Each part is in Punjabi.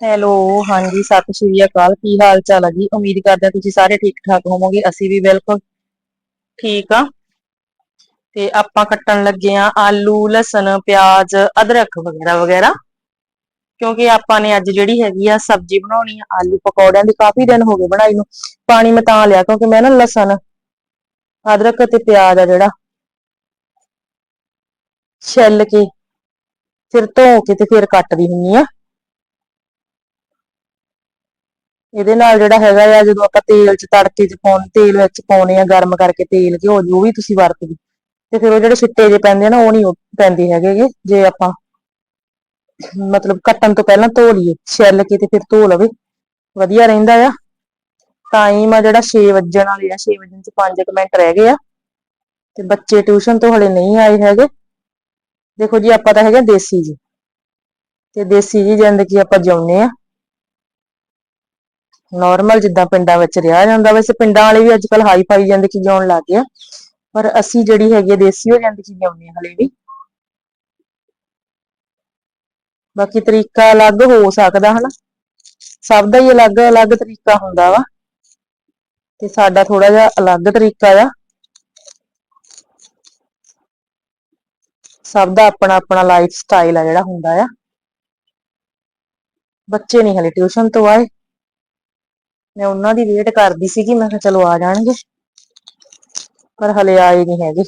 ਹੈਲੋ ਹਾਂਜੀ, ਸਤਿ ਸ਼੍ਰੀ ਅਕਾਲ। ਕੀ ਹਾਲ ਚਾਲ ਹੈ ਜੀ? ਉਮੀਦ ਕਰਦੇ ਹਾਂ ਤੁਸੀਂ ਸਾਰੇ ਠੀਕ ਠਾਕ ਹੋਵੋਗੇ। ਅਸੀਂ ਵੀ ਬਿਲਕੁਲ ਠੀਕ ਆ। ਤੇ ਆਪਾਂ ਕੱਟਣ ਲੱਗੇ ਆ ਆਲੂ, ਲਸਣ, ਪਿਆਜ਼, ਅਦਰਕ ਵਗੈਰਾ ਵਗੈਰਾ। ਕਿਉਂਕਿ ਆਪਾਂ ਨੇ ਅੱਜ ਜਿਹੜੀ ਹੈਗੀ ਆ ਸਬਜ਼ੀ ਬਣਾਉਣੀ ਆ, ਆਲੂ ਪਕੌੜਿਆਂ ਦੀ ਕਾਫੀ ਦਿਨ ਹੋ ਗਏ ਬਣਾਈ ਨੂੰ। ਪਾਣੀ ਮੈਂ ਤਾਂ ਲਿਆ ਕਿਉਂਕਿ ਮੈਂ ਨਾ ਲਸਣ, ਅਦਰਕ ਤੇ ਪਿਆਜ਼ ਆ ਜਿਹੜਾ। ਛਿੱਲ ਕੇ, ਫਿਰ ਧੋ ਕੇ ਤੇ ਫਿਰ ਕੱਟਦੀ ਹੁੰਨੀ ਆ। ਇਹਦੇ ਨਾਲ ਜਿਹੜਾ ਹੈਗਾ ਆ, ਜਦੋਂ ਆਪਾਂ ਤੇਲ 'ਚ ਤੜਕੇ 'ਚ ਪਾਉਣ, ਤੇਲ ਵਿੱਚ ਪਾਉਣੇ ਆ, ਗਰਮ ਕਰਕੇ ਤੇਲ ਘਿਓ ਜੋ ਵੀ ਤੁਸੀਂ ਵਰਤਦੇ ਤੇ ਫਿਰ ਉਹ ਜਿਹੜੇ ਛਿੱਟੇ ਜੇ ਪੈਂਦੇ ਆ ਨਾ, ਉਹ ਨਹੀਂ ਪੈਂਦੇ ਹੈਗੇ ਜੇ ਆਪਾਂ ਮਤਲਬ ਕੱਟਣ ਤੋਂ ਪਹਿਲਾਂ ਧੋ ਲਈਏ, ਛਿੱਲ ਕੇ ਤੇ ਫਿਰ ਧੋ ਲਵੇ। ਵਧੀਆ ਰਹਿੰਦਾ ਆ। ਟਾਈਮ ਆ ਜਿਹੜਾ 6 ਵਜਣ ਵਾਲੇ ਆ 6 ਵਜਣ ਚ 5 ਮਿੰਟ ਰਹਿ ਗਏ ਆ। ਤੇ ਬੱਚੇ ਟਿਊਸ਼ਨ ਤੋਂ ਹਲੇ ਨਹੀਂ ਆਏ ਹੈਗੇ। ਦੇਖੋ ਜੀ, ਆਪਾਂ ਤਾਂ ਹੈਗੇ ਦੇਸੀ ਜੀ। ਤੇ ਦੇਸੀ ਜੀ ਜ਼ਿੰਦਗੀ ਆਪਾਂ ਜਿਉਂਦੇ ਆ। ਨਾਰਮਲ ਜਿੱਦਾਂ ਪਿੰਡਾਂ ਵਿੱਚ ਰਿਹਾ ਜਾਂਦਾ, ਵੈਸੇ ਪਿੰਡਾਂ ਵਾਲੇ ਵੀ ਅੱਜਕੱਲ ਹਾਈ ਫਾਈ ਜ਼ਿੰਦਗੀ ਜਿਉਣ ਲੱਗ ਗਏ ਪਰ ਅਸੀਂ ਜਿਹੜੀ ਹੈਗੀ ਆ ਦੇਸੀ ਹੋ ਜ਼ਿੰਦਗੀ ਜਿਉਂਦੇ ਆ ਹਲੇ ਵੀ। ਬਾਕੀ ਤਰੀਕਾ ਅਲੱਗ ਹੋ ਸਕਦਾ ਹਨਾ। ਸਭ ਦਾ ਹੀ ਅਲੱਗ-ਅਲੱਗ ਤਰੀਕਾ ਹੁੰਦਾ ਵਾ। ਤੇ ਸਾਡਾ ਥੋੜਾ ਜਿਹਾ ਅਲੱਗ ਤਰੀਕਾ ਆ। ਸਭ ਦਾ ਆਪਣਾ ਆਪਣਾ ਲਾਈਫ ਸਟਾਈਲ ਆ ਜਿਹੜਾ ਹੁੰਦਾ ਆ। ਬੱਚੇ ਨਹੀਂ ਹਲੇ ਟਿਊਸ਼ਨ ਤੋਂ ਆਏ। ਮੈਂ ਉਹਨਾਂ ਦੀ ਵੇਟ ਕਰਦੀ ਸੀਗੀ, ਮੈਂ ਕਿਹਾ ਚਲੋ ਆ ਜਾਣਗੇ। ਪਰ ਹਲੇ ਆਏ ਨਹੀਂ ਹੈਗੇ।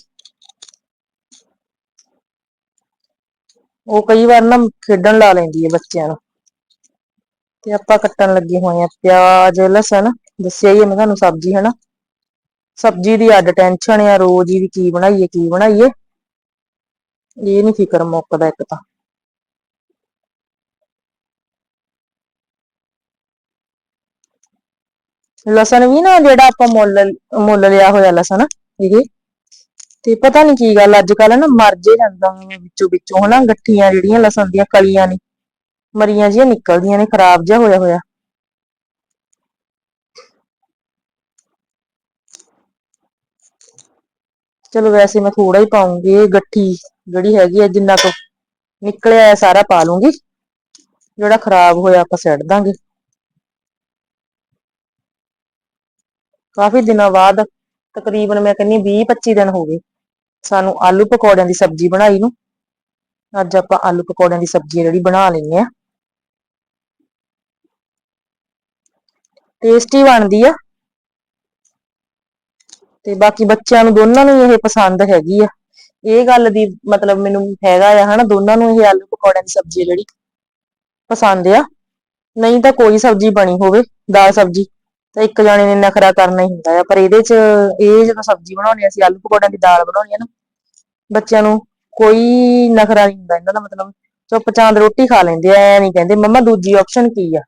ਉਹ ਕਈ ਵਾਰ ਨਾ ਖੇਡਣ ਲਾ ਲੈਂਦੀ ਹੈ ਬੱਚਿਆਂ ਨੂੰ। ਤੇ ਆਪਾਂ ਕੱਟਣ ਲੱਗੇ ਹੋਏ ਆ ਪਿਆਜ਼, ਲਸਣ, ਦੱਸਿਆ ਹੀ ਹੈ, ਮੈਂ ਤੁਹਾਨੂੰ ਸਬਜ਼ੀ, ਹਨਾ? ਸਬਜ਼ੀ ਦੀ ਅੱਡ ਟੈਨਸ਼ਨ ਆ, ਰੋਜ਼ ਹੀ ਵੀ ਕੀ ਬਣਾਈਏ ਕੀ ਬਣਾਈਏ। ਇਹ ਨਹੀਂ ਫਿਕਰ ਮੁੱਕਦਾ ਇੱਕ ਤਾਂ। ਲਸਣ ਵੀ ਨਾ ਜਿਹੜਾ ਆਪਾਂ ਮੁੱਲ ਮੁੱਲ ਲਿਆ ਹੋਇਆ ਲਸਣ ਇਹ ਤੇ ਪਤਾ ਨਹੀਂ ਕੀ ਗੱਲ ਅੱਜ ਕੱਲ ਨਾ ਮਰ ਜੇ ਜਾਂਦਾ ਵਿੱਚੋਂ ਵਿੱਚੋਂ ਹਨਾ? ਗੱਠੀਆਂ ਜਿਹੜੀਆਂ ਲਸਣ ਦੀਆਂ ਕਲੀਆਂ ਨੇ, ਮਰੀਆਂ ਜੀਆਂ ਨਿਕਲਦੀਆਂ ਨੇ, ਖਰਾਬ ਜਿਹਾ ਹੋਇਆ ਹੋਇਆ। ਚਲੋ ਵੈਸੇ ਮੈਂ ਥੋੜਾ ਹੀ ਪਾਉਂਗੀ, ਇਹ ਗੱਠੀ ਜਿਹੜੀ ਹੈਗੀ ਆ, ਜਿੰਨਾ ਕੁ ਨਿਕਲਿਆ ਹੈ, ਸਾਰਾ ਪਾ ਲੂੰਗੀ। ਜਿਹੜਾ ਖਰਾਬ ਹੋਇਆ ਆਪਾਂ ਸੱਟ ਦਾਂਗੇ। ਕਾਫੀ ਦਿਨਾਂ ਬਾਅਦ ਤਕਰੀਬਨ ਮੈਂ ਕਹਿੰਨੀ 20 25 ਦਿਨ ਹੋ ਗਏ ਸਾਨੂੰ ਆਲੂ ਪਕੌੜਿਆਂ ਦੀ ਸਬਜ਼ੀ ਬਣਾਈ ਨੂੰ। ਅੱਜ ਆਪਾਂ ਆਲੂ ਪਕੌੜਿਆਂ ਦੀ ਸਬਜ਼ੀ ਜਿਹੜੀ ਬਣਾ ਲੈਣੀ ਆ ਟੇਸਟੀ ਬਣਦੀ ਆ। ਤੇ ਬਾਕੀ ਬੱਚਿਆਂ ਨੂੰ ਦੋਨਾਂ ਨੂੰ ਇਹ ਪਸੰਦ ਹੈਗੀ ਆ। ਇਹ ਗੱਲ ਦੀ ਮਤਲਬ ਮੈਨੂੰ ਹੈਗਾ ਆ ਹਨਾ, ਦੋਨਾਂ ਨੂੰ ਇਹ ਆਲੂ ਪਕੌੜਿਆਂ ਦੀ ਸਬਜ਼ੀ ਜਿਹੜੀ ਪਸੰਦ ਆ। ਨਹੀਂ ਤਾਂ ਕੋਈ ਸਬਜ਼ੀ ਬਣੀ ਹੋਵੇ, ਦਾਲ ਸਬਜ਼ੀ। ਤਾਂ ਇੱਕ ਜਾਣੇ ਨੇ ਨਖਰਾ ਕਰਨਾ ਹੀ ਹੁੰਦਾ ਆ, ਪਰ ਇਹਦੇ 'ਚ ਇਹ ਜਦੋਂ ਸਬਜ਼ੀ ਬਣਾਉਣੀ ਅਸੀਂ ਆਲੂ ਪਕੌੜਿਆਂ ਦੀ ਦਾਲ ਬਣਾਉਣੀ ਆ ਨਾ, ਬੱਚਿਆਂ ਨੂੰ ਕੋਈ ਨਖਰਾ ਨਹੀਂ ਹੁੰਦਾ, ਇਹਨਾਂ ਦਾ ਮਤਲਬ ਚੁੱਪ ਚਾਂਦ ਰੋਟੀ ਖਾ ਲੈਂਦੇ ਐ ਨਹੀਂ ਕਹਿੰਦੇ, ਮੰਮਾ ਦੂਜੀ ਆਪਸ਼ਨ ਕੀ ਆ?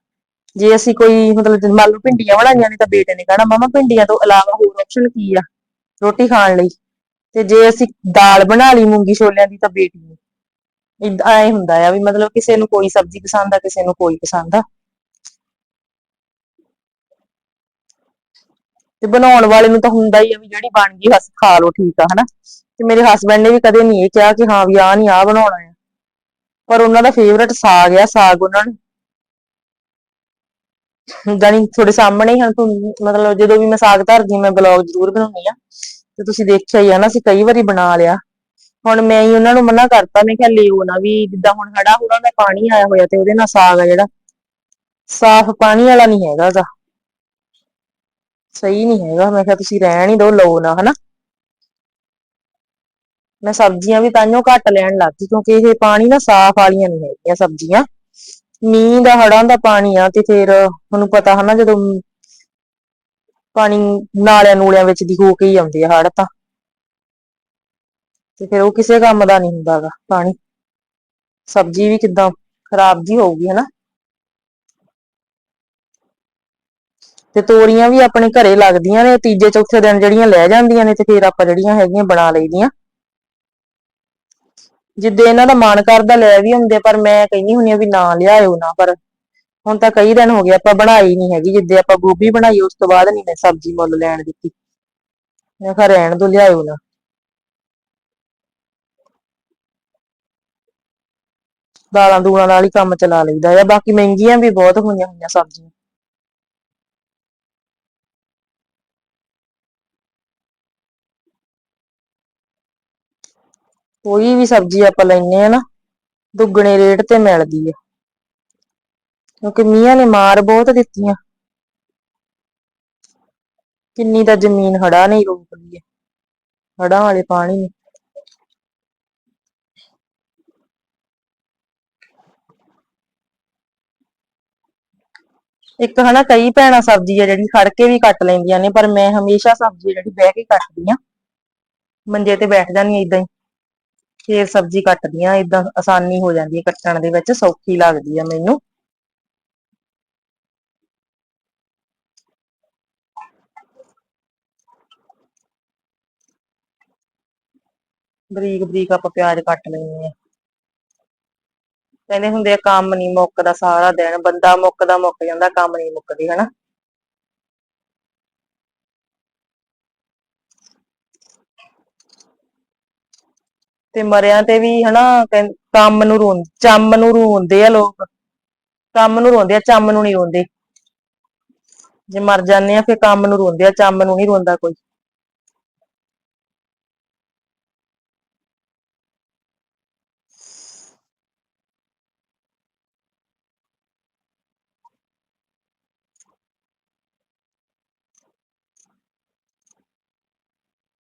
ਜੇ ਅਸੀਂ ਕੋਈ ਮਤਲਬ ਮੰਨ ਲਓ ਭਿੰਡੀਆਂ ਬਣਾਈਆਂ ਨੇ ਤਾਂ ਬੇਟੇ ਨੇ ਕਹਿਣਾ, ਮੰਮਾ ਭਿੰਡੀਆਂ ਤੋਂ ਇਲਾਵਾ ਹੋਰ ਆਪਸ਼ਨ ਕੀ ਆ ਰੋਟੀ ਖਾਣ ਲਈ? ਤੇ ਜੇ ਅਸੀਂ ਦਾਲ ਬਣਾ ਲਈ ਮੂੰਗੀ ਛੋਲਿਆਂ ਦੀ ਤਾਂ ਬੇਟੀ ਨੂੰ ਇਦਾਂ ਐ ਹੁੰਦਾ ਆ ਵੀ ਮਤਲਬ ਕਿਸੇ ਨੂੰ ਕੋਈ ਸਬਜ਼ੀ ਪਸੰਦ ਆ, ਕਿਸੇ ਨੂੰ ਕੋਈ ਪਸੰਦ ਆ। ਤੇ ਬਣਾਉਣ ਵਾਲੇ ਨੂੰ ਤਾਂ ਹੁੰਦਾ ਹੀ ਆ ਵੀ ਜਿਹੜੀ ਬਣ ਗਈ ਬਸ ਖਾ ਲਓ, ਠੀਕ ਆ, ਹਨਾ? ਤੇ ਮੇਰੇ ਹਸਬੰਡ ਨੇ ਵੀ ਕਦੇ ਨਹੀਂ ਇਹ ਕਿਹਾ ਕਿ ਹਾਂ ਵੀ ਆ ਨਹੀਂ ਆ ਬਣਾਉਣਾ ਆ। ਪਰ ਉਹਨਾਂ ਦਾ ਫੇਵਰਟ ਸਾਗ ਆ, ਸਾਗ ਉਹਨਾਂ ਨੂੰ। ਜਾਨੀ ਤੁਹਾਡੇ ਸਾਹਮਣੇ ਹੀ ਹਨ ਮਤਲਬ ਜਦੋਂ ਵੀ ਮੈਂ ਸਾਗ ਧਰਦੀ, ਮੈਂ ਬਲੌਗ ਜ਼ਰੂਰ ਬਣਾਉਣੀ ਆ। ਤੇ ਤੁਸੀਂ ਦੇਖਿਆ ਹੀ ਆ ਨਾ, ਅਸੀਂ ਕਈ ਵਾਰੀ ਬਣਾ ਲਿਆ। ਹੁਣ ਮੈਂ ਹੀ ਉਹਨਾਂ ਨੂੰ ਮਨਾ ਕਰਤਾ, ਮੈਂ ਕਿਹਾ ਲਿਓ ਨਾ ਵੀ ਜਿੱਦਾਂ ਹੁਣ ਹੜਾ ਹੁੜਾ ਦਾ ਪਾਣੀ ਆਇਆ ਹੋਇਆ ਤੇ ਉਹਦੇ ਨਾਲ ਸਾਗ ਆ ਜਿਹੜਾ। ਸਾਫ਼ ਪਾਣੀ ਵਾਲਾ ਨਹੀਂ ਹੈਗਾ ਗਾ। ਸਹੀ ਨਹੀਂ ਹੈਗਾ। ਮੈਂ ਕਿਹਾ ਤੁਸੀਂ ਰਹਿਣ ਹੀ ਦੋ ਲਓ ਨਾ, ਹਨਾ? ਮੈਂ ਸਬਜ਼ੀਆਂ ਵੀ ਤਾਂਿਓ ਘੱਟ ਲੈਣ ਲੱਗੀ ਕਿਉਂਕਿ ਇਹ ਪਾਣੀ ਨਾ ਸਾਫ਼ ਵਾਲੀਆਂ ਨਹੀਂ ਹੈਗੀਆਂ ਸਬਜ਼ੀਆਂ। ਮੀਂਹ ਦਾ ਹੜਾਂ ਦਾ ਪਾਣੀ ਆ ਤੇ ਫਿਰ ਤੁਹਾਨੂੰ ਪਤਾ ਹਨਾ, ਜਦੋਂ ਪਾਣੀ ਨਾਲਿਆਂ ਨੂਲਿਆਂ ਵਿੱਚ ਦੀ ਹੋ ਕੇ ਹੀ ਆਉਂਦੇ ਆ ਹੜ ਤਾਂ। ਤੇ ਫਿਰ ਉਹ ਕਿਸੇ ਕੰਮ ਦਾ ਨਹੀਂ ਹੁੰਦਾਗਾ ਪਾਣੀ। ਸਬਜ਼ੀ ਵੀ ਕਿਦਾਂ ਖਰਾਬ ਜੀ ਹੋਊਗੀ, ਹਨਾ? ਤੇ ਤੋਰੀਆਂ ਵੀ ਆਪਣੇ ਘਰੇ ਲੱਗਦੀਆਂ ਨੇ, ਤੀਜੇ, ਚੌਥੇ ਦਿਨ ਜਿਹੜੀਆਂ ਲੈ ਜਾਂਦੀਆਂ ਨੇ ਤੇ ਫਿਰ ਆਪਾਂ ਜਿਹੜੀਆਂ ਹੈਗੀਆਂ ਬਣਾ ਲਈਦੀਆਂ। ਜਿੱਦੇ ਇਹਨਾਂ ਦਾ ਮਨ ਕਰਦਾ ਲੈ ਵੀ ਹੁੰਦੇ ਪਰ ਮੈਂ ਕਹਿੰਦੀ ਹੁੰਨੀ ਆ ਵੀ ਨਾ ਲਿਆਇਓ ਨਾ, ਪਰ ਹੁਣ ਤਾਂ ਕਈ ਦਿਨ ਹੋ ਗਏ, ਆਪਾਂ ਬਣਾਈ ਨਹੀਂ ਹੈਗੀ। ਜਿੱਦੇ ਆਪਾਂ ਗੋਭੀ ਬਣਾਈ, ਉਸ ਤੋਂ ਬਾਅਦ ਨਹੀਂ ਮੈਂ ਸਬਜ਼ੀ ਮੁੱਲ ਲੈਣ ਦਿੱਤੀ। ਮੈਂ ਕਿਹਾ ਰਹਿਣ ਦੋ, ਲਿਆਇਓ ਨਾ। ਦਾਲਾਂ ਦੂਲਾਂ ਨਾਲ ਹੀ ਕੰਮ ਚਲਾ ਲਈਦਾ ਆ, ਬਾਕੀ ਮਹਿੰਗੀਆਂ ਵੀ ਬਹੁਤ ਹੋਈਆਂ ਹੋਈਆਂ ਸਬਜ਼ੀਆਂ। ਕੋਈ ਵੀ ਸਬਜ਼ੀ ਆਪਾਂ ਲੈਨੇ ਆ ਨਾ, ਦੁੱਗਣੇ ਰੇਟ ਤੇ ਮਿਲਦੀ ਆ। ਕਿਉਂਕਿ ਮੀਆਂ ਨੇ ਮਾਰ ਬਹੁਤ ਦਿੱਤੀਆਂ। ਕਿੰਨੀ ਤਾਂ ਜ਼ਮੀਨ ਹੜ੍ਹਾਂ ਨਹੀਂ ਹੀ ਰੋਕ ਲਈ ਹੈ ਹੜਾਂ ਵਾਲੇ ਪਾਣੀ ਨੇ। ਇੱਕ ਹਨਾ ਕਈ ਭੈਣਾਂ ਸਬਜ਼ੀ ਆ ਜਿਹੜੀ ਖੜ ਕੇ ਵੀ ਕੱਟ ਲੈਂਦੀਆਂ ਨੇ, ਪਰ ਮੈਂ ਹਮੇਸ਼ਾ ਸਬਜ਼ੀ ਜਿਹੜੀ ਬਹਿ ਕੇ ਕੱਟਦੀ ਆ ਮੰਜੇ ਤੇ ਬੈਠ ਜਾਂਦੀ ਆ ਇਦਾਂ ਹੀ। ਫੇਰ ਸਬਜ਼ੀ ਕੱਟਦੀ ਆ ਇਦਾਂ ਆਸਾਨੀ ਹੋ ਜਾਂਦੀ ਹੈ ਕੱਟਣ ਦੇ ਵਿੱਚ, ਸੌਖੀ ਲੱਗਦੀ ਆ ਮੈਨੂੰ। ਬਰੀਕ ਬਰੀਕ ਆਪਾਂ ਪਿਆਜ਼ ਕੱਟ ਲੈਣੇ ਆ ਕਹਿੰਦੇ ਹੁੰਦੇ ਆ, ਕੰਮ ਨਹੀਂ ਮੁੱਕਦਾ ਸਾਰਾ ਦਿਨ, ਬੰਦਾ ਮੁੱਕਦਾ ਮੁੱਕ ਜਾਂਦਾ, ਕੰਮ ਨਹੀਂ ਮੁੱਕਦੀ, ਹਨਾ? ਤੇ ਮਰਿਆਂ ਤੇ ਵੀ ਹਨਾ ਕਹਿੰ- ਕੰਮ ਨੂੰ ਰੋਂ, ਚੰਮ ਨੂੰ ਰੋਂਦੇ ਆ ਲੋਕ। ਕੰਮ ਨੂੰ ਰੋਂਦੇ ਆ, ਚੰਮ ਨੂੰ ਨਹੀਂ ਰੋਂਦੇ। ਜੇ ਮਰ ਜਾਂਦੇ ਆ, ਫਿਰ ਕੰਮ ਨੂੰ ਰੋਂਦੇ ਆ, ਚੰਮ ਨੂੰ ਨਹੀਂ ਰੋਂਦਾ ਕੋਈ।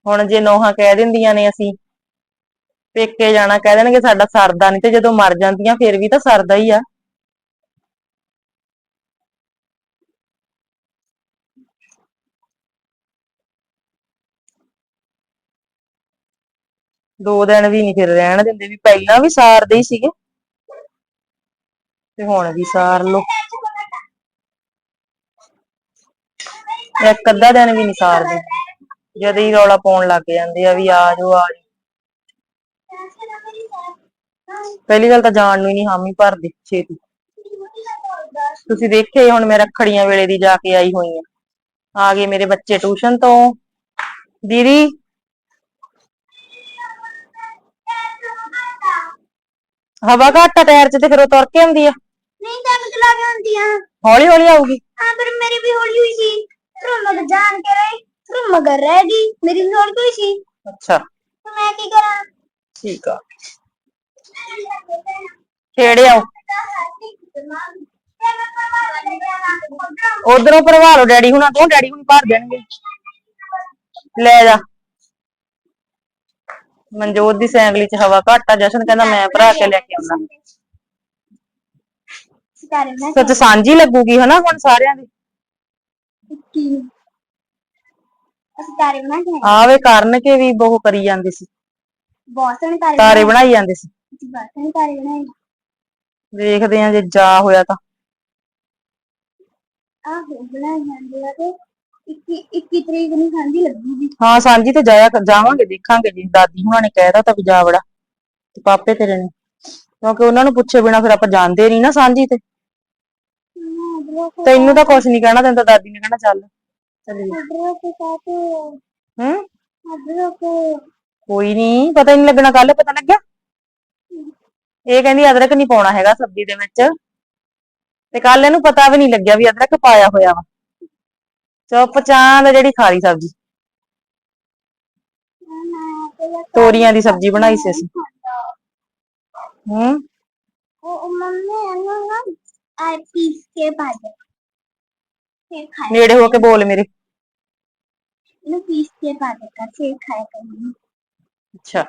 ਹੁਣ ਜੇ ਨੋਹਾਂ ਕਹਿ ਦਿੰਦੀਆਂ ਨੇ ਅਸੀਂ ਪੇਕੇ ਜਾਣਾ ਕਹਿ ਦੇਣਗੇ ਸਾਡਾ ਸਰਦਾ ਨਹੀਂ ਤੇ ਜਦੋਂ ਮਰ ਜਾਂਦੀਆਂ ਫਿਰ ਵੀ ਤਾਂ ਸਰਦਾ ਹੀ ਆ। ਦੋ ਦਿਨ ਵੀ ਨਹੀਂ ਫਿਰ ਰਹਿਣ ਦਿੰਦੇ ਵੀ ਪਹਿਲਾਂ ਵੀ ਸਾਰਦੇ ਹੀ ਸੀਗੇ। ਤੇ ਹੁਣ ਵੀ ਸਾਰ ਲੋ ਇੱਕ ਅੱਧਾ ਦਿਨ ਵੀ ਨਹੀਂ ਸਾਰਦੇ। ਜਦ ਹੀ ਰੌਲਾ ਪਾਉਣ ਲੱਗ ਜਾਂਦੇ ਆ ਵੀ ਆ ਜਾਓ ਆ ਜਾਓ। ਪਹਿਲੀ ਗੱਲ ਤਾਂ ਜਾਣ ਨੂੰ ਹੀ ਨਹੀਂ ਹਾਮੀ ਭਰਦੇ ਛੇਤੀ। ਤੁਸੀਂ ਦੇਖਿਆ ਹੀ ਹੁਣ ਮੈਂ ਰੱਖੜੀਆਂ ਵੇਲੇ ਦੀ ਜਾ ਕੇ ਆਈ ਹੋਈ ਆ ਆ ਗਏ ਮੇਰੇ ਬੱਚੇ ਟਿਊਸ਼ਨ ਤੋਂ। ਦੀਦੀ? ਹਵਾ ਘੱਟ ਆ ਟਾਇਰ 'ਚ ਤੇ ਫਿਰ ਉਹ ਤੁਰ ਕੇ ਆਉਂਦੀ ਆ। ਨਹੀਂ ਤਾਂ ਮੈਂ ਚਲਾ ਕੇ ਹੁੰਦੀ ਆ। ਹੌਲੀ ਹੌਲੀ ਆਊਗੀ। ਹਾਂ ਪਰ ਮੇਰੀ ਵੀ ਹੌਲੀ ਹੋਈ ਸੀ। ਫਿਰ ਮੈਂ ਤਾਂ ਜਾਣ ਕੇ ਰਹੀ ਫਿਰ ਮਗਰ ਰਹਿ ਗਈ। ਮੇਰੀ ਵੀ ਹੌਲੀ ਹੋਈ ਸੀ। ਅੱਛਾ। ਤਾਂ ਮੈਂ ਕੀ ਕਰਾਂ? ਠੀਕ ਆ। ਖੇੜੇ ਆਓ ਉਧਰੋਂ ਭਰਵਾ ਲਓ ਡੈਡੀ ਹੁਣਾਂ ਤੋਂ ਡੈਡੀ ਹੁਣੀ ਭਰ ਦੇਣਗੇ। ਲੈ ਜਾ। ਮਨਜੋਤ ਦੀ ਸਾਈਕਲ 'ਚ ਹਵਾ ਘੱਟ ਆ ਜਸ਼ਨ ਕਹਿੰਦਾ ਮੈਂ ਭਰਾ ਕੇ ਲੈ ਕੇ ਆਉਣਾ। ਸੱਚ ਸਾਂਝੀ ਲੱਗੂਗੀ ਹਨਾ ਹੁਣ ਸਾਰਿਆਂ ਦੀ? ਆਏ। ਆਵੇ ਕਰਨ ਕੇ ਵੀ ਬਹੁ ਕਰੀ ਜਾਂਦੇ ਸੀ। ਬਹੁਤ ਸੋਹਣੇ ਤਾਰੇ ਬਣਾਈ ਜਾਂਦੇ ਸੀ। ਦੇਖਦੇ ਆ ਜੇ ਜਾ ਹੋਇਆ ਤਾਂ। ਆਹੋ ਬਣਾਏ ਜਾਂਦੇ ਆ ਤੇ 21 21 ਤਰੀਕ ਨੂੰ ਠੰਡੀ ਲੱਗੂਗੀ ਹਾਂ ਸਾਂਝੀ ਤੇ ਜਾਇਆ ਜਾਵਾਂਗੇ ਦੇਖਾਂਗੇ ਜੀ। ਦਾਦੀ ਹੁਣਾਂ ਨੇ ਕਹਿਦਾ ਤਾਂ ਵੀ ਜਾ ਵੜਾ। ਤੇ ਪਾਪੇ ਤੇਰੇ ਨੇ। ਕਿਉਂਕਿ ਉਹਨਾਂ ਨੂੰ ਪੁੱਛੇ ਬਿਨਾ ਫਿਰ ਆਪਾਂ ਜਾਂਦੇ ਨਹੀਂ ਨਾ ਸਾਂਝੀ ਤੇ। ਤੈਨੂੰ ਤਾਂ ਕੁਝ ਨਹੀਂ ਕਹਿਣਾ ਤੈਨੂੰ ਤਾਂ ਦਾਦੀ ਨੇ ਕਹਿਣਾ ਚੱਲ। ਹੂੰ? ਅਦਰਕ ਕੋਈ ਨਹੀਂ ਪਤਾ ਨਹੀਂ ਲੱਗਣਾ ਕੱਲ ਪਤਾ ਲੱਗਿਆ। ਇਹ ਕਹਿੰਦੀ ਅਦਰਕ ਨਹੀਂ ਪਾਉਣਾ ਹੈਗਾ ਸਬਜ਼ੀ ਦੇ ਵਿੱਚ। ਤੇ ਕੱਲ ਇਹਨੂੰ ਪਤਾ ਵੀ ਨਹੀਂ ਲੱਗਿਆ ਵੀ ਅਦਰਕ ਪਾਇਆ ਹੋਇਆ ਵਾ। ਚੁੱਪ ਚਾਂਦ ਜਿਹੜੀ ਖਾ ਲਈ ਸਬਜ਼ੀ। ਤੋਰੀਆਂ ਦੀ ਸਬਜ਼ੀ ਬਣਾਈ ਸੀ ਅਸੀਂ। ਹੂੰ? ਉਹ ਮੰਮੀ ਇਹਨੂੰ ਨਾ ਆ ਪੀਸ ਕੇ ਪਾ ਦੇ। ਫਿਰ ਖਾਏ ਨੇੜੇ ਹੋ ਕੇ ਬੋਲ ਮੇਰੇ। ਇਹਨੂੰ ਪੀਸ ਕੇ ਪਾ ਦੇ ਕਰ ਫਿਰ ਖਾਇਆ ਕਰਾਂਗੇ। ਅੱਛਾ।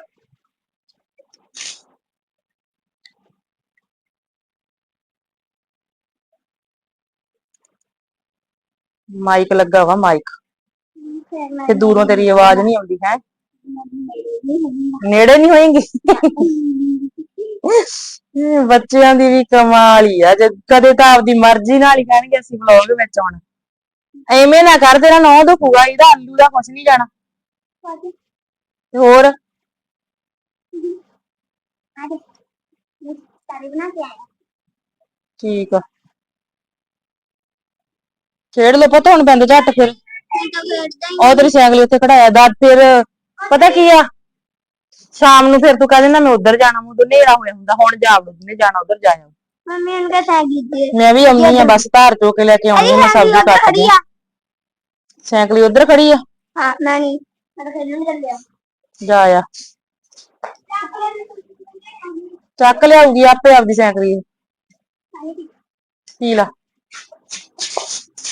ਮਾਈਕ ਲੱਗਾ ਵਾ ਮਾਈਕ। ਤੇ ਦੂਰੋਂ ਤੇਰੀ ਆਵਾਜ਼ ਨਹੀਂ ਆਉਂਦੀ ਹੈ? ਨੇੜੇ ਨਹੀਂ ਹੋਏਗੀ? ਬੱਚਿਆਂ ਦੀ ਵੀ ਕਮਾਲ ਹੀ ਆ। ਜਦ ਕਦੇ ਤਾਂ ਆਪਦੀ ਮਰਜ਼ੀ ਨਾਲ ਹੀ ਕਹਿਣਗੇ ਅਸੀਂ ਵਲੌਗ ਵਿੱਚ ਆਉਣਾ। ਐਵੇਂ ਨਾ ਕਰ ਤੇਰਾ ਨੌ ਦੁਖੂਗਾ ਇਹਦਾ ਆਲੂ ਦਾ ਕੁਛ ਨਹੀਂ ਜਾਣਾ। ਹੋਰ? ਠੀਕ ਆ। ਖੇਡ ਲੋ ਪਤਾ ਹੁਣ ਪੈਂਦਾ ਝੱਟ ਫਿਰ। ਉਹ ਤੇਰੀ ਉੱਥੇ ਖੜਾਇਆ ਦਾ ਫਿਰ। ਪਤਾ ਕੀ ਆ? ਸ਼ਾਮ ਨੂੰ ਫਿਰ ਤੂੰ ਕਹਿ ਦੇਣਾ ਮੈਂ ਉੱਧਰ ਜਾਣਾ ਮੁੰਡੂ ਨੇੜਾ ਹੋਇਆ ਹੁੰਦਾ ਹੁਣ ਜਾ ਵੜੂ ਨੇ ਜਾਣਾ ਉੱਧਰ ਜਾ ਆਓ ਮੰਮੀ ਉਹਨਾਂ ਦਾ ਸਾਈਕਲ ਮੈਂ ਵੀ ਆਉਣੀ ਆ ਬਸ ਧਾਰ ਚੋ ਕੇ ਲੈ ਕੇ ਆਉਣੀ ਆ ਮੈਂ ਸਬਜ਼ੀ ਕੱਟ ਦੀ ਸਾਈਕਲ ਉੱਧਰ ਖੜੀ ਆ। ਹਾਂ ਮੈਂ ਨਹੀਂ ਮੈਂ ਖੇਡਣ ਚੱਲਿਆ ਜਾ ਆ। ਚੱਕ ਲਿਆਉਂਗੀ ਆਪੇ ਆਪਦੀ ਸੈਂਕਲੀ ਕੀ ਲਾ।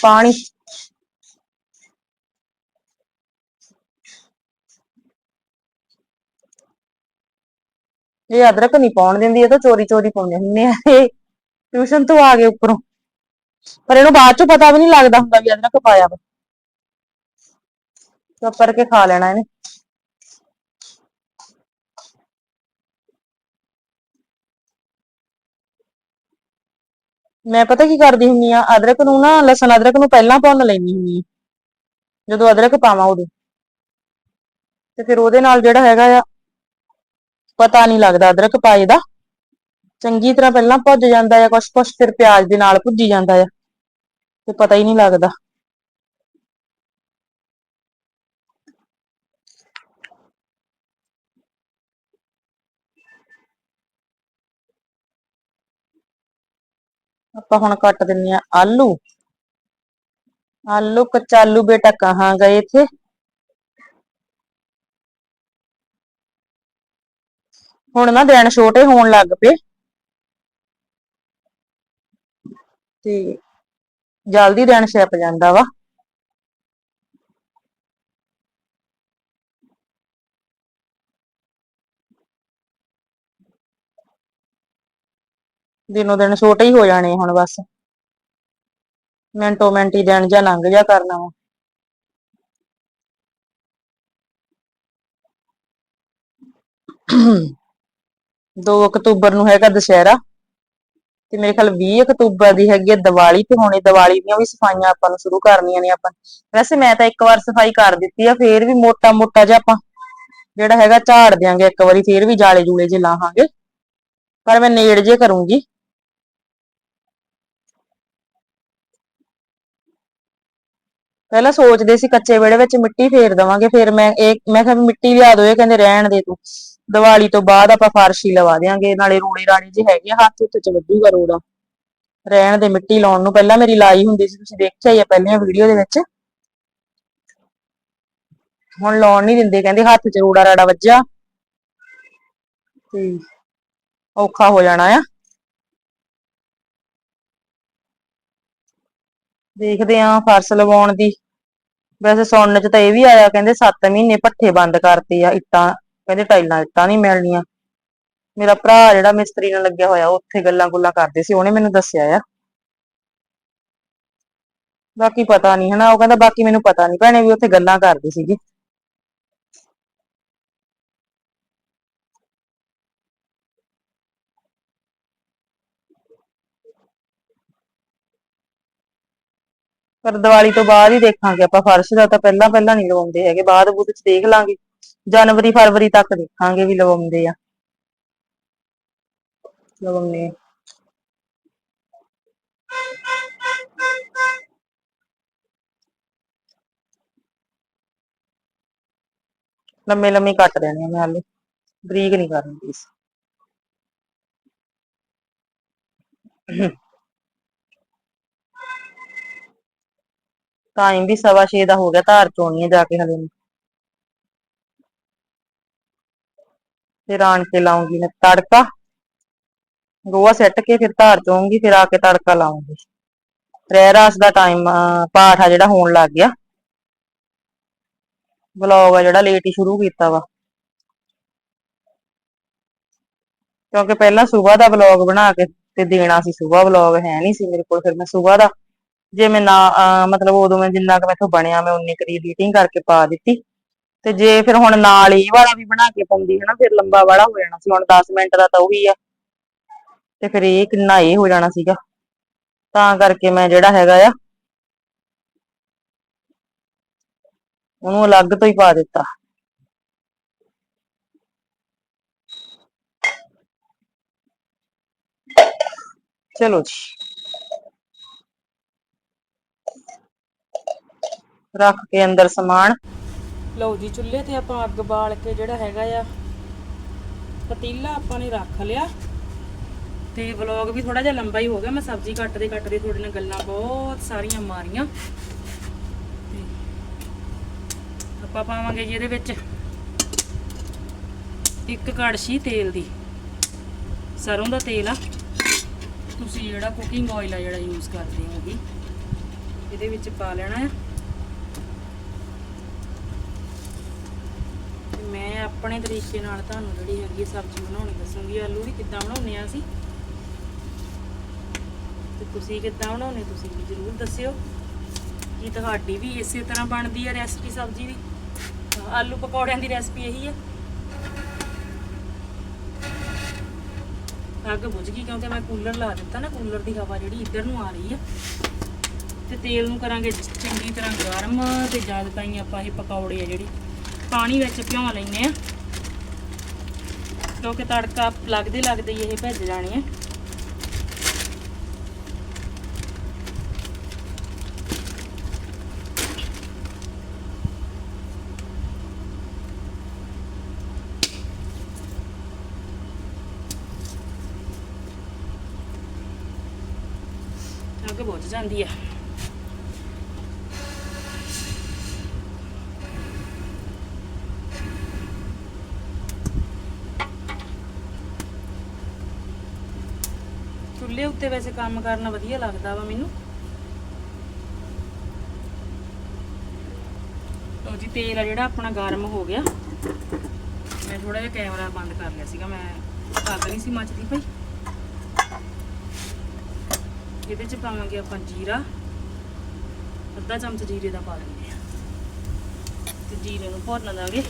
ਪਾਣੀ। ਇਹ ਅਦਰਕ ਨਹੀਂ ਪਾਉਣ ਦਿੰਦੀ, ਇਹ ਤਾਂ ਚੋਰੀ ਚੋਰੀ ਪਾਉਂਦੇ ਹੁੰਦੇ ਆ। ਇਹ ਟਿਊਸ਼ਨ ਤੋਂ ਆ ਗਏ ਉੱਪਰੋਂ। ਪਰ ਇਹਨੂੰ ਬਾਅਦ ਚੋਂ ਪਤਾ ਵੀ ਨਹੀਂ ਲੱਗਦਾ ਹੁੰਦਾ ਵੀ ਅਦਰਕ ਪਾਇਆ ਵਾ। ਚੁੱਪ ਕੇ ਖਾ ਲੈਣਾ ਇਹਨੇ। ਮੈਂ ਪਤਾ ਕੀ ਕਰਦੀ ਹੁੰਨੀ ਆ, ਅਦਰਕ ਨੂੰ ਨਾ, ਲਸਣ ਅਦਰਕ ਨੂੰ ਪਹਿਲਾਂ ਭੁੰਨ ਲੈਣੀ ਹੁੰਨੀ ਆ, ਜਦੋਂ ਅਦਰਕ ਪਾਵਾਂ ਉਦੋਂ ਤੇ ਫਿਰ ਉਹਦੇ ਨਾਲ ਜਿਹੜਾ ਹੈਗਾ ਆ, ਪਤਾ ਨਹੀਂ ਲੱਗਦਾ ਅਦਰਕ ਪਾਏ ਦਾ। ਚੰਗੀ ਤਰ੍ਹਾਂ ਪਹਿਲਾਂ ਭੁੱਜ ਜਾਂਦਾ ਆ ਕੁਛ ਕੁਛ ਫਿਰ ਪਿਆਜ਼ ਦੇ ਨਾਲ ਭੁੱਜੀ ਜਾਂਦਾ ਆ, ਤੇ ਪਤਾ ਹੀ ਨਹੀਂ ਲੱਗਦਾ। ਆਪਾਂ ਹੁਣ ਕੱਟ ਦਿੰਨੇ ਆ ਆਲੂ। ਆਲੂ ਕਚਾਲੂ ਬੇਟਾ ਕਹਾਂ ਗਏ ਥੇ ਹੁਣ ਨਾ ਦਿਨ ਛੋਟੇ ਹੋਣ ਲੱਗ ਪਏ। ਤੇ ਜਲਦੀ ਦਿਨ ਛਿਪ ਜਾਂਦਾ ਵਾ। ਦਿਨੋ ਦਿਨ ਛੋਟੇ ਹੀ ਹੋ ਜਾਣੇ ਹੁਣ ਬਸ। ਮਿੰਟੋ ਮਿੰਟ ਹੀ ਦਿਨ ਜਾਂ ਲੰਘ ਜਾ ਕਰਨਾ ਵਾ। ਦੋ ਅਕਤੂਬਰ ਨੂੰ ਹੈਗਾ ਦੁਸ਼ਹਿਰਾ ਤੇ ਮੇਰੇ ਖਿਆਲ 20 ਅਕਤੂਬਰ ਦੀ ਹੈਗੀ ਹੈ ਦੀਵਾਲੀ ਤੇ ਹੁਣੇ ਦੀਵਾਲੀ ਦੀਆਂ ਵੀ ਸਫਾਈਆਂ ਆਪਾਂ ਨੂੰ ਸ਼ੁਰੂ ਕਰਨੀਆਂ ਨੇ ਆਪਾਂ। ਵੈਸੇ ਮੈਂ ਤਾਂ ਇੱਕ ਵਾਰ ਸਫ਼ਾਈ ਕਰ ਦਿੱਤੀ ਆ, ਫੇਰ ਵੀ ਮੋਟਾ ਮੋਟਾ ਜਿਹਾ ਆਪਾਂ ਜਿਹੜਾ ਹੈਗਾ ਝਾੜ ਦਿਆਂਗੇ ਇੱਕ ਵਾਰੀ, ਫੇਰ ਵੀ ਜਾਲੇ ਜੂਲੇ ਜੇ ਲਾਹਾਂਗੇ। ਪਰ ਮੈਂ ਨੇੜ ਜੇ ਕਰੂੰਗੀ। ਪਹਿਲਾਂ ਸੋਚਦੇ ਸੀ ਕੱਚੇ ਵਿਹੜੇ ਵਿੱਚ ਮਿੱਟੀ ਫੇਰ ਦਵਾਂਗੇ ਫਿਰ ਮੈਂ ਇਹ ਮੈਂ ਕਿਹਾ ਵੀ ਮਿੱਟੀ ਲਿਆ ਦੋ ਇਹ ਕਹਿੰਦੇ ਰਹਿਣ ਦੇ ਤੂੰ। ਦੀਵਾਲੀ ਤੋਂ ਬਾਅਦ ਆਪਾਂ ਫਾਰਸ਼ੀ ਲਵਾ ਦਿਆਂਗੇ ਨਾਲੇ ਰੋੜੇ ਰਾੜੇ ਜੇ ਹੈਗੇ ਆ, ਹੱਥ ਉੱਤੇ ਚ ਵੱਜੂਗਾ ਰੋੜਾ। ਰਹਿਣ ਦੇ ਮਿੱਟੀ ਲਾਉਣ ਨੂੰ ਪਹਿਲਾਂ ਮੇਰੀ ਲਾਈ ਹੁੰਦੀ ਸੀ ਤੁਸੀਂ ਦੇਖਿਆ ਹੀ ਆ ਪਹਿਲੀਆਂ ਵੀਡੀਓ ਦੇ ਵਿੱਚ। ਹੁਣ ਲਾਉਣ ਨਹੀਂ ਦਿੰਦੇ ਕਹਿੰਦੇ ਹੱਥ 'ਚ ਰੋੜਾ ਰਾੜਾ ਵੱਜਿਆ। ਤੇ ਔਖਾ ਹੋ ਜਾਣਾ ਆ। ਦੇਖਦੇ ਆਂ ਫਰਸ਼ ਲਵਾਉਣ ਦੀ। ਵੈਸੇ ਸੁਣਨ 'ਚ ਤਾਂ ਇਹ ਵੀ ਆਇਆ, ਕਹਿੰਦੇ 7 ਮਹੀਨੇ ਪੱਠੇ ਬੰਦ ਕਰਤੇ ਆ ਇੱਟਾਂ, ਕਹਿੰਦੇ ਟਾਈਲਾਂ ਇੱਟਾਂ ਨਹੀਂ ਮਿਲਣੀਆਂ। ਮੇਰਾ ਭਰਾ ਜਿਹੜਾ ਮਿਸਤਰੀ ਨਾਲ ਲੱਗਿਆ ਹੋਇਆ, ਉੱਥੇ ਗੱਲਾਂ ਗੁੱਲਾਂ ਕਰਦੇ ਸੀ, ਉਹਨੇ ਮੈਨੂੰ ਦੱਸਿਆ ਆ। ਬਾਕੀ ਪਤਾ ਨਹੀਂ ਹਨਾ, ਉਹ ਕਹਿੰਦਾ ਬਾਕੀ ਮੈਨੂੰ ਪਤਾ ਨਹੀਂ ਭੈਣੇ ਵੀ ਉੱਥੇ ਗੱਲਾਂ ਕਰਦੇ ਸੀਗੇ। ਪਰ ਦੀਵਾਲੀ ਤੋਂ ਬਾਅਦ ਹੀ ਦੇਖਾਂਗੇ ਆਪਾਂ ਫਰਸ਼ ਦਾ ਤਾਂ ਪਹਿਲਾਂ ਪਹਿਲਾਂ ਨਹੀਂ ਲਵਾਉਂਦੇ ਹੈਗੇ, ਬਾਅਦ ਬੁੱਧ ਚ ਦੇਖ ਲਾਂਗੇ। ਜਨਵਰੀ, ਫਰਵਰੀ ਤੱਕ ਦੇਖਾਂਗੇ ਵੀ ਲਵਾਉਂਦੇ ਆ। ਲਵਾਉਂਦੇ ਆ। ਲੰਮੇ ਲੰਮੇ ਕੱਟ ਦੇਣੇ ਆ ਮੈਂ ਹਾਲੇ ਬਰੀਕ ਨਹੀਂ ਕਰਨੀ ਪੀਸ। ਟਾਈਮ ਵੀ ਸਵਾ ਛੇ ਦਾ ਹੋ ਗਿਆ, ਧਾਰ ਚੋਣੀ ਜਾ ਕੇ ਹਲੇ। ਨੂੰ ਫਿਰ ਆਣ ਕੇ ਲਾਉਂਗੀ ਮੈਂ ਤੜਕਾ। ਗੋਆ ਸੱਟ ਕੇ ਫਿਰ ਧਾਰ ਚੋਂਗੀ ਫਿਰ ਆ ਕੇ ਤੜਕਾ ਲਾਉਂਗੀ। ਰਹਿ ਰਾਸ ਦਾ ਟਾਈਮ ਪਾਠ ਆ ਜਿਹੜਾ ਹੋਣ ਲੱਗ ਗਿਆ। ਵਲੌਗ ਆ ਜਿਹੜਾ ਲੇਟ ਹੀ ਸ਼ੁਰੂ ਕੀਤਾ ਵਾ। ਕਿਉਂਕਿ ਪਹਿਲਾਂ ਸਵੇਰ ਦਾ ਵਲੌਗ ਬਣਾ ਕੇ ਤੇ ਦੇਣਾ ਸੀ ਸਵੇਰ ਵਲੌਗ ਹੈ ਨਹੀਂ ਸੀ ਮੇਰੇ ਕੋਲ, ਫਿਰ ਮੈਂ ਸਵੇਰ ਦਾ ਜੇ ਮੈਂ ਨਾ, ਅਹ, ਮਤਲਬ ਉਦੋਂ ਮੈਂ ਜਿੰਨਾ ਕੁ ਮੈਥੋਂ ਬਣਿਆ, ਮੈਂ ਉਨੀ ਕਰੀ ਐਡੀਟਿੰਗ ਕਰਕੇ ਪਾ ਦਿੱਤੀ। ਤੇ ਜੇ ਫਿਰ ਹੁਣ ਨਾਲ ਇਹ ਵਾਲਾ ਵੀ ਬਣਾ ਕੇ ਪਾਉਂਦੀ, ਹਨਾ, ਫਿਰ ਲੰਬਾ ਵਾਲਾ ਹੋ ਜਾਣਾ ਸੀ, ਹੁਣ 10 ਮਿੰਟ ਦਾ ਤਾਂ ਉਹੀ ਆ। ਤੇ ਫਿਰ ਇਹ ਕਿੰਨਾ ਇਹ ਹੋ ਜਾਣਾ ਸੀਗਾ। ਤਾਂ ਕਰਕੇ ਮੈਂ ਜਿਹੜਾ ਹੈਗਾ ਆ, ਉਹਨੂੰ ਅਲੱਗ ਤੋਂ ਹੀ ਪਾ ਦਿੱਤਾ। ਚਲੋ ਜੀ। ਰੱਖ ਕੇ ਅੰਦਰ ਸਮਾਨ। ਲਓ ਜੀ, ਚੁੱਲ੍ਹੇ ਤੇ ਆਪਾਂ ਅੱਗ ਬਾਲ ਕੇ ਜਿਹੜਾ ਹੈਗਾ ਆ, ਪਤੀਲਾ ਆਪਾਂ ਨੇ ਰੱਖ ਲਿਆ। ਤੇ ਵਲੌਗ ਵੀ ਥੋੜਾ ਜਿਹਾ ਲੰਬਾ ਹੀ ਹੋ ਗਿਆ, ਮੈਂ ਸਬਜ਼ੀ ਕੱਟਦੇ ਕੱਟਦੇ ਤੁਹਾਡੇ ਨਾਲ ਗੱਲਾਂ ਬਹੁਤ ਸਾਰੀਆਂ ਮਾਰੀਆਂ। ਆਪਾਂ ਪਾਵਾਂਗੇ ਜੀ ਇਹਦੇ ਵਿੱਚ ਇੱਕ ਕੜਛੀ ਤੇਲ ਦੀ। ਸਰੋਂ ਦਾ ਤੇਲ ਆ। ਤੁਸੀਂ ਜਿਹੜਾ ਕੁਕਿੰਗ ਆਇਲ ਆ ਜਿਹੜਾ ਯੂਜ਼ ਕਰਦੇ ਹੋ ਉਹ ਇਹਦੇ ਵਿੱਚ ਪਾ ਲੈਣਾ ਹੈ ਤੇ ਮੈਂ ਆਪਣੇ ਤਰੀਕੇ ਨਾਲ ਤੁਹਾਨੂੰ ਜਿਹੜੀ ਹੈਗੀ ਹੈ ਸਬਜ਼ੀ ਬਣਾਉਣੀ ਦੱਸੂਗੀ। ਆਲੂ ਵੀ ਕਿੱਦਾਂ ਬਣਾਉਂਦੇ ਆ ਅਸੀਂ? ਤੇ ਤੁਸੀਂ ਕਿੱਦਾਂ ਬਣਾਉਂਦੇ, ਤੁਸੀਂ ਵੀ ਜ਼ਰੂਰ ਦੱਸਿਓ। ਕਿ ਤੁਹਾਡੀ ਵੀ ਇਸੇ ਤਰ੍ਹਾਂ ਬਣਦੀ ਹੈ ਰੈਸਪੀ ਸਬਜ਼ੀ ਦੀ ਆਲੂ ਪਕੌੜਿਆਂ ਦੀ ਰੈਸਪੀ ਇਹੀ ਹੈ ਅੱਗ ਬੁਝ ਗਈ ਕਿਉਂਕਿ ਮੈਂ ਕੂਲਰ ਲਾ ਦਿੱਤਾ ਨਾ, ਕੂਲਰ ਦੀ ਹਵਾ ਜਿਹੜੀ ਇੱਧਰ ਨੂੰ ਆ ਰਹੀ ਆ। ਤੇ ਤੇਲ ਨੂੰ ਕਰਾਂਗੇ ਚੰਗੀ ਤਰ੍ਹਾਂ ਗਰਮ, ਤੇ ਜਦ ਤਾਈਂ ਆਪਾਂ ਇਹ ਪਕੌੜੇ ਆ ਜਿਹੜੀ, ਪਾਣੀ ਵਿੱਚ ਭਿਉਂ ਲੈਨੇ ਆ। ਕਿਉਂਕਿ ਤੜਕਾ ਲੱਗਦੇ ਲੱਗਦੇ ਇਹ ਭਿੱਜ ਜਾਣੇ ਆ ਅੱਗ ਬੁਝ ਜਾਂਦੀ ਆ ਚੁੱਲ੍ਹੇ ਉੱਤੇ ਵੈਸੇ ਕੰਮ ਕਰਨਾ ਵਧੀਆ ਲੱਗਦਾ ਵਾ ਮੈਨੂੰ। ਲਓ ਜੀ, ਤੇਲ ਆ ਜਿਹੜਾ ਆਪਣਾ ਗਰਮ ਹੋ ਗਿਆ। ਮੈਂ ਥੋੜਾ ਜਿਹਾ ਕੈਮਰਾ ਬੰਦ ਕਰ ਲਿਆ ਸੀਗਾ, ਮੈਂ ਅੱਗ ਨਹੀਂ ਸੀ ਮੱਚਦੀ ਪਈ। ਇਹਦੇ ਚ ਪਾਵਾਂਗੇ ਆਪਾਂ ਜੀਰਾ। ਅੱਧਾ ਚਮਚ ਜੀਰੇ ਦਾ ਪਾ ਲੈਂਦੇ ਆ ਤੇ ਜੀਰੇ ਨੂੰ ਭੁੰਨ ਲਾਂਗੇ।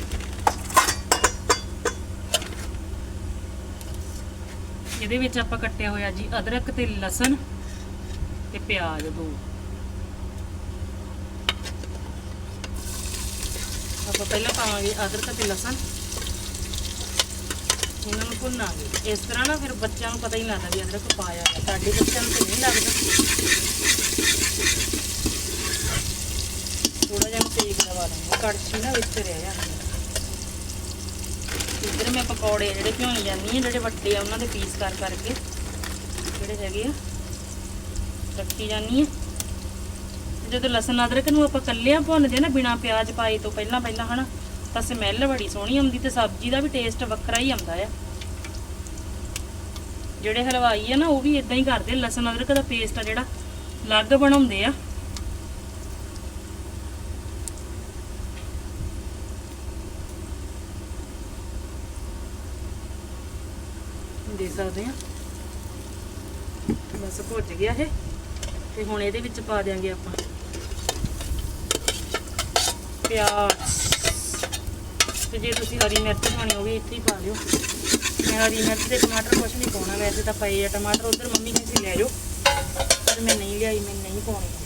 ਇਹਦੇ ਵਿੱਚ ਆਪਾਂ ਕੱਟਿਆ ਹੋਇਆ ਜੀ ਅਦਰਕ ਤੇ ਲਸਣ ਤੇ ਪਿਆਜ਼ ਦੋ। ਆਪਾਂ ਪਹਿਲਾਂ ਪਾਵਾਂਗੇ ਅਦਰਕ ਤੇ ਲਸਣ। ਇਹਨਾਂ ਨੂੰ ਭੁੰਨਾਂਗੇ। ਇਸ ਤਰ੍ਹਾਂ ਨਾ ਫਿਰ ਬੱਚਿਆਂ ਨੂੰ ਪਤਾ ਹੀ ਨਹੀਂ ਲੱਗਦਾ ਵੀ ਅਦਰਕ ਪਾਇਆ ਹੈ ਸਾਡੇ ਬੱਚਿਆਂ ਨੂੰ ਤਾਂ ਨਹੀਂ ਲੱਗਦਾ। ਥੋੜਾ ਜਿਹਾ ਤੇਜ਼ ਲਵਾ ਲਾਂਗੇ ਕੜਛੀ ਨਾ ਵਿੱਚ ਰਹਿ ਜਾਂਦੀ ਹੈ ਇੱਧਰ ਮੈਂ ਪਕੌੜੇ ਜਿਹੜੇ ਭਿਉਣੀ ਜਾਂਦੀ ਆ ਜਿਹੜੇ ਵੱਡੇ ਆ, ਉਹਨਾਂ ਦੇ ਪੀਸ ਕਰ ਕਰਕੇ ਜਿਹੜੇ ਹੈਗੇ ਆ, ਰੱਖੀ ਜਾਂਦੀ ਆ ਜਦੋਂ ਲਸਣ ਅਦਰਕ ਨੂੰ ਆਪਾਂ ਕੱਲਿਆਂ ਭੁੰਨਦੇ ਆ ਨਾ, ਬਿਨਾ ਪਿਆਜ਼ ਪਾਏ ਤੋਂ ਪਹਿਲਾਂ ਪਹਿਲਾਂ, ਹਨਾ, ਤਾਂ ਸਮੈਲ ਬੜੀ ਸੋਹਣੀ ਆਉਂਦੀ ਤੇ ਸਬਜ਼ੀ ਦਾ ਵੀ ਟੇਸਟ ਵੱਖਰਾ ਹੀ ਆਉਂਦਾ ਆ। ਜਿਹੜੇ ਹਲਵਾਈ ਆ ਨਾ, ਉਹ ਵੀ ਇਦਾਂ ਹੀ ਕਰਦੇ ਲਸਣ ਅਦਰਕ ਦਾ ਪੇਸਟ ਆ ਜਿਹੜਾ, ਅਲੱਗ ਬਣਾਉਂਦੇ ਆ। ਸਕਦੇ ਆ ਬਸ ਭੁੱਜ ਗਿਆ ਇਹ। ਤੇ ਹੁਣ ਇਹਦੇ ਵਿੱਚ ਪਾ ਦਿਆਂਗੇ ਆਪਾਂ। ਪਿਆਜ਼। ਤੇ ਜੇ ਤੁਸੀਂ ਹਰੀ ਮਿਰਚ ਪਾਣੀ ਉਹ ਵੀ ਇੱਥੇ ਹੀ ਪਾ ਲਿਓ ਮੈਂ ਹਰੀ ਮਿਰਚ ਤੇ ਟਮਾਟਰ ਕੁਛ ਨਹੀਂ ਪਾਉਣਾ, ਵੈਸੇ ਤਾਂ ਪਏ ਆ ਟਮਾਟਰ। ਉਧਰ ਮੰਮੀ ਕਹਿੰਦੀ ਲੈ ਜਾਓ। ਪਰ ਮੈਂ ਨਹੀਂ ਲਿਆਈ, ਮੈਂ ਨਹੀਂ ਪਾਉਣੀ ਹੈਗੀ।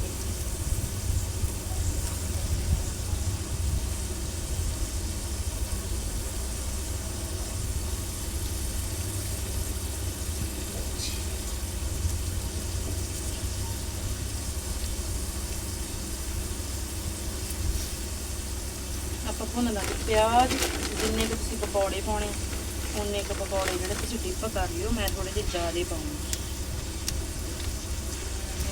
ਆਪਾਂ ਭੁੰਨ ਲਾਂਗੇ ਪਿਆਜ਼, ਜਿੰਨੇ ਕੁ ਤੁਸੀਂ ਪਕੌੜੇ ਪਾਉਣੇ ਉਨੇ ਕੁ ਪਕੌੜੇ ਜਿਹੜੇ ਤੁਸੀਂ ਡਿਪ ਕਰ ਲਿਓ, ਮੈਂ ਥੋੜੇ ਜਿਹੇ ਜ਼ਿਆਦਾ ਪਾਉਂਗੀ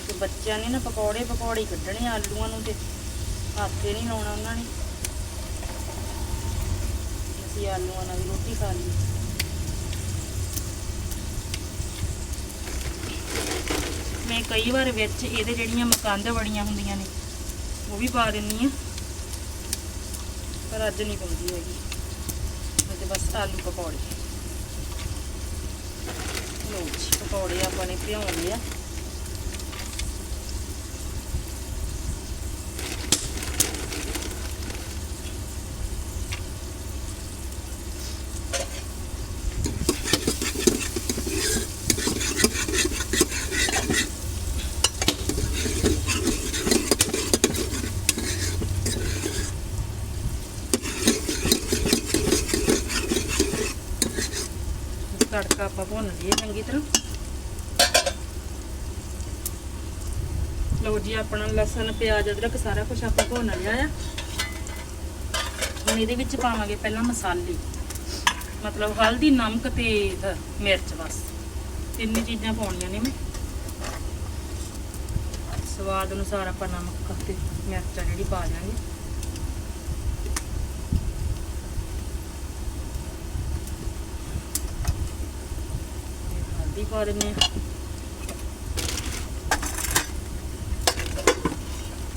ਤੇ ਬੱਚਿਆਂ ਨੇ ਨਾ ਪਕੌੜੇ ਪਕੌੜੇ ਕੱਢਣੇ ਆਲੂਆਂ ਨੂੰ ਤੇ ਹੱਥੇ ਨਹੀਂ ਲਾਉਣਾ ਉਹਨਾਂ ਨੇ। ਅਸੀਂ ਆਲੂਆਂ ਨਾਲ ਰੋਟੀ ਖਾ ਲਈ। ਮੈਂ ਕਈ ਵਾਰ ਵਿੱਚ ਇਹਦੇ ਜਿਹੜੀਆਂ ਮਕੰਦ ਬੜੀਆਂ ਹੁੰਦੀਆਂ ਨੇ, ਉਹ ਵੀ ਪਾ ਦਿੰਨੀ ਆ ਪਰ ਅੱਜ ਨਹੀਂ ਪਾਉਂਦੀ ਹੈਗੀ। ਅੱਜ ਬਸ ਆਲੂ ਪਕੌੜੇ। ਲੋ ਜੀ, ਪਕੌੜੇ ਆਪਾਂ ਨੇ ਭਿਉਂ ਆ ਤੜਕਾ ਆਪਾਂ ਭੁੰਨ ਲਈਏ ਚੰਗੀ ਤਰ੍ਹਾਂ। ਲਓ ਜੀ, ਆਪਣਾ ਲਸਣ, ਪਿਆਜ਼, ਅਦਰਕ, ਸਾਰਾ ਕੁਝ ਆਪਾਂ ਭੁੰਨ ਲਿਆ ਆ। ਹੁਣ ਇਹਦੇ ਵਿੱਚ ਪਾਵਾਂਗੇ ਪਹਿਲਾਂ ਮਸਾਲੇ। ਮਤਲਬ ਹਲਦੀ, ਨਮਕ ਤੇ ਮਿਰਚ ਬਸ। ਤਿੰਨ ਚੀਜ਼ਾਂ ਪਾਉਣੀਆਂ ਨੇ ਮੈਂ। ਸਵਾਦ ਅਨੁਸਾਰ ਆਪਾਂ ਨਮਕ ਤੇ ਮਿਰਚ ਜਿਹੜੀ ਪਾ ਦਿਆਂਗੇ ਤੇ ਹਲਦੀ ਪਾ ਦਿੰਨੇ ਆ।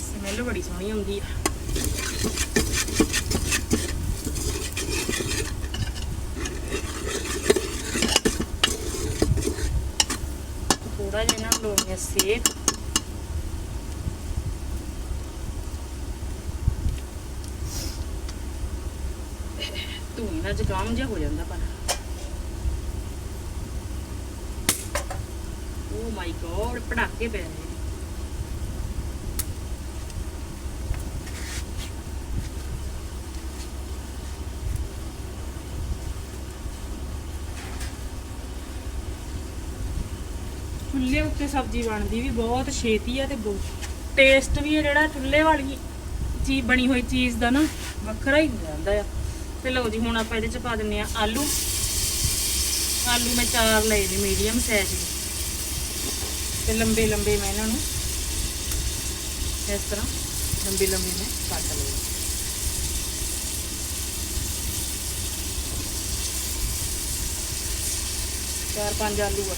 ਸਮੈਲ ਬੜੀ ਸੋਹਣੀ ਆਉਂਦੀ ਆ। ਥੋੜਾ ਜਿਹਾ ਇਹਨਾਂ ਨੂੰ ਲਾਉਣੀ ਆ ਸੇਕ। ਧੂਣੀ ਨਾਲ ਜ਼ੁਕਾਮ ਜਿਹਾ ਹੋ ਜਾਂਦਾ ਪਰ। ਮਾਈ ਗੋਡ, ਪੜਾਕੇ ਪੈ ਰਹੇ ਚੁੱਲ੍ਹੇ ਉੱਤੇ ਸਬਜ਼ੀ ਬਣਦੀ ਵੀ ਬਹੁਤ ਛੇਤੀ ਆ ਤੇ ਬਹੁਤ। ਟੇਸਟ ਵੀ ਆ ਜਿਹੜਾ ਚੁੱਲ੍ਹੇ ਵਾਲੀ ਚੀਜ਼ ਬਣੀ ਹੋਈ ਚੀਜ਼ ਦਾ ਨਾ, ਵੱਖਰਾ ਹੀ ਹੋ ਜਾਂਦਾ ਆ। ਤੇ ਲਓ ਜੀ, ਹੁਣ ਆਪਾਂ ਇਹਦੇ ਚ ਪਾ ਦਿੰਨੇ ਆ ਆਲੂ। ਆਲੂ ਮੈਂ ਚਾਰ ਲਏ ਨੇ ਮੀਡੀਅਮ ਸਾਈਜ਼ ਦੇ। ਤੇ ਲੰਬੇ ਲੰਬੇ ਮੈਂ ਇਹਨਾਂ ਨੂੰ ਇਸ ਤਰ੍ਹਾਂ ਲੰਬੇ ਲੰਬੇ ਮੈਂ ਕੱਟ ਲਏ। ਚਾਰ ਪੰਜ ਆਲੂ ਆ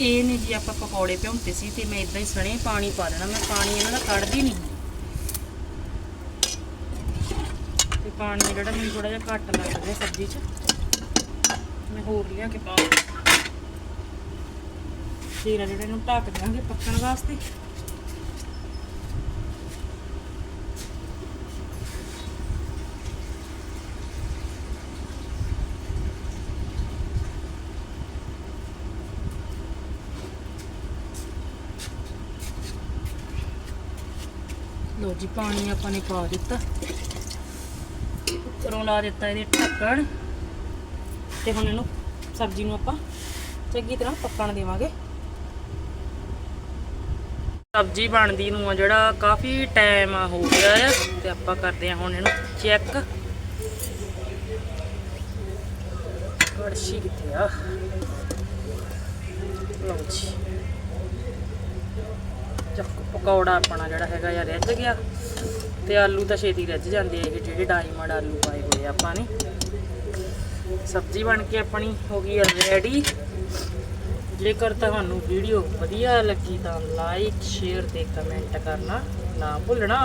ਇਹ ਇਹ ਨੇ ਜੀ ਆਪਾਂ ਪਕੌੜੇ ਭਿਉਂਤੇ ਸੀ ਤੇ ਮੈਂ ਇਦਾਂ ਹੀ ਸਣੇ ਪਾਣੀ ਪਾ ਦੇਣਾ, ਮੈਂ ਪਾਣੀ ਇਹਨਾਂ ਦਾ ਕੱਢਦੀ ਨਹੀਂ। ਤੇ ਪਾਣੀ ਜਿਹੜਾ ਮੈਨੂੰ ਥੋੜਾ ਜਿਹਾ ਘੱਟ ਲੱਗ ਰਿਹਾ ਸਬਜ਼ੀ 'ਚ, ਮੈਂ ਹੋਰ ਲਿਆ ਕੇ ਪਾ ਫਿਰ ਜਿਹੜੇ ਨੂੰ ਢੱਕ ਦਿਆਂਗੇ ਪੱਕਣ ਵਾਸਤੇ। ਜੀ, ਪਾਣੀ ਆਪਾਂ ਨੇ ਪਾ ਦਿੱਤਾ। ਉੱਪਰੋਂ ਲਾ ਦਿੱਤਾ ਇਹਦੇ ਢੱਕਣ। ਤੇ ਹੁਣ ਇਹਨੂੰ ਸਬਜ਼ੀ ਨੂੰ ਆਪਾਂ ਚੰਗੀ ਤਰ੍ਹਾਂ ਪੱਕਣ ਦੇਵਾਂਗੇ। ਸਬਜ਼ੀ ਬਣਦੀ ਨੂੰ ਆ ਜਿਹੜਾ ਕਾਫੀ ਟਾਈਮ ਹੋ ਗਿਆ ਆ, ਤੇ ਆਪਾਂ ਕਰਦੇ ਹਾਂ ਹੁਣ ਇਹਨੂੰ ਚੈੱਕ ਕੜਛੀ ਕਿੱਥੇ ਆ? ਲਓ ਜੀ। ਪਕੌੜਾ ਆਪਣਾ ਜਿਹੜਾ ਹੈਗਾ ਯਾਰ ਰਿੱਝ ਗਿਆ। ਤੇ ਆਲੂ ਤਾਂ ਛੇਤੀ ਰਿੱਝ ਜਾਂਦੇ ਆ ਜਿਹੜੇ ਡਾਇਮੰਡ ਆਲੂ ਪਾਏ ਹੋਏ ਆਪਾਂ ਨੇ। ਸਬਜ਼ੀ ਬਣ ਕੇ ਆਪਣੀ ਹੋ ਗਈ ਰੈਡੀ ਜੇਕਰ ਤੁਹਾਨੂੰ ਵੀਡੀਓ ਵਧੀਆ ਲੱਗੀ ਤਾਂ ਲਾਈਕ ਸ਼ੇਅਰ ਤੇ ਕਮੈਂਟ ਕਰਨਾ ਨਾ ਭੁੱਲਣਾ।